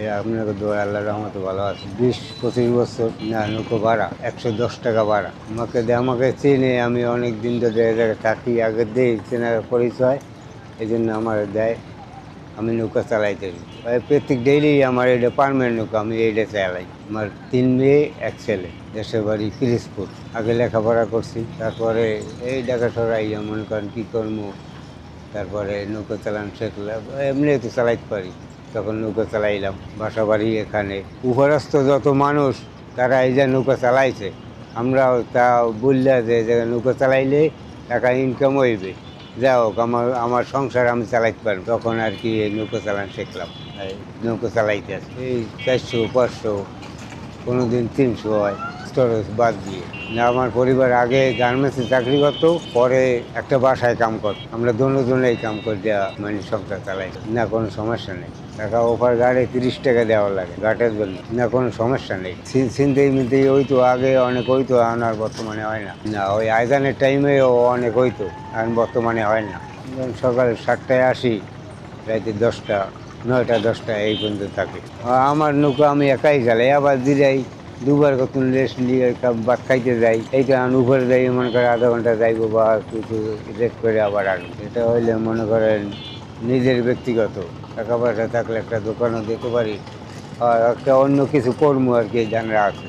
এই আপনাকে দোয়া আল্লাহ রহমতে ভালো আছে। বিশ, পঁচিশ বছর, না নৌকো ভাড়া, একশো দশ টাকা ভাড়া। আমাকে আমাকে চেনে, আমি অনেক দিন ধরে জায়গায় থাকি, আগে দেই, চেনার পরিচয় এই জন্য আমার দেয়, আমি নৌকা চালাইতে পারি। প্রত্যেক ডেইলি আমার এটা পারমানেন্ট নৌকা, আমি এইটা চালাই। আমার তিন মেয়ে, এক ছেলে, দেশের বাড়ি পিরিজপুর। আগে লেখাপড়া করছি, তারপরে এই ঢাকা সরাই মনে করেন কী করব, তারপরে নৌকা চালান শিখলাম এমনি তো চালাইতে পারি। তখন নৌকা চালাইলাম বাসা বাড়ি এখানে। উপরস্থ যত মানুষ তারা এই যে নৌকা চালাইছে। আমরাও তা বললে যে নৌকা চালাইলে টাকা ইনকাম হইবে। যা হোক আমার আমার সংসার আমি চালাইতে পারব। তখন আর কি এই নৌকা চালান শিখলাম। নৌকা চালাইতে আসি। এই চারশো পাঁচশো কোনো দিন তিনশো হয়। স্টোরেজ বাদ দিয়ে। আমার পরিবার আগে গার্মেন্টসে চাকরি করতো, পরে একটা বাসায় কাম করতো। আমরা দোনো জনেই কাম করে দেওয়া মানে সংসার চালাই। না, কোনো সমস্যা নেই। টাকা ওপার গাড়ি তিরিশ টাকা দেওয়া লাগে ঘাটের জন্য। না, কোনো সমস্যা নেই। চিনতেই মিনতেই ওই তো আগে অনেক হইতো এখন আর বর্তমানে হয় না। না, ওই আয়দানের টাইমেও অনেক হইতো এখন বর্তমানে হয় না। সকাল সাতটায় আসি রাতে দশটা, নয়টা দশটা এই পর্যন্ত থাকে। আমার নৌকা আমি একাই চালাই, আবার দিরাই দুবার কত রেস্ট নিয়ে ভাত খাইতে যাই, এইটা আমি উপরে যাই, মনে করে আধা ঘণ্টা যাইবো বা কিছু রেস্ট করে আবার আসব এটা হইলে মনে করেন নিজের ব্যক্তিগত, টাকা পয়সা থাকলে একটা দোকানও দিতে পারি, আর একটা অন্য কিছু কর্ম আর কি জানা আছে।